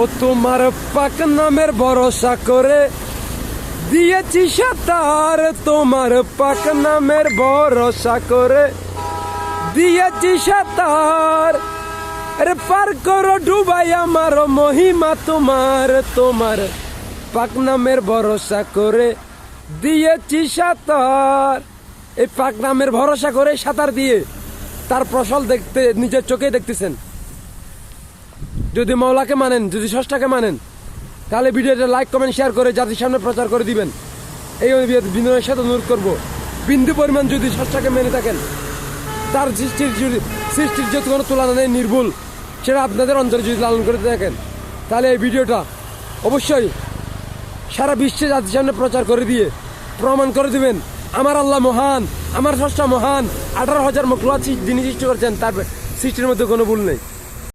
ও তোমার পাক নামের ভরসা করে দিয়েছি সাতার। তোমার পাক নামের ভরসা করে দিয়েছি সাতার। আরে পার করো ডুবাই আমার মহিমা তোমার। তোমার পাক নামের ভরসা করে দিয়েছি সাঁতার। এই পাক নামের ভরসা করে সাঁতার দিয়ে তার ফসল দেখতে, নিজের চোখে দেখতেছেন। যদি মৌলাকে মানেন, যদি ষষ্ঠাকে মানেন, তাহলে ভিডিওটা লাইক কমেন্ট শেয়ার করে জাতির সামনে প্রচার করে দিবেন। এই বিনয়ের সাথে অনুরোধ করব। বিন্দু পরিমাণ যদি ষষ্ঠাকে মেনে থাকেন, তার সৃষ্টির সৃষ্টির যদি কোনো তুলনা নেই, নির্ভুল, সেটা আপনাদের অন্তরে যদি লালন করে থাকেন, তাহলে এই ভিডিওটা অবশ্যই সারা বিশ্বে জাতির সামনে প্রচার করে দিয়ে প্রমাণ করে দিবেন, আমার আল্লাহ মহান, আমার স্রষ্টা মহান, আঠারো হাজার মকলুয়া যিনি সৃষ্টি করেছেন, তার সৃষ্টির মধ্যে কোনো ভুল নেই।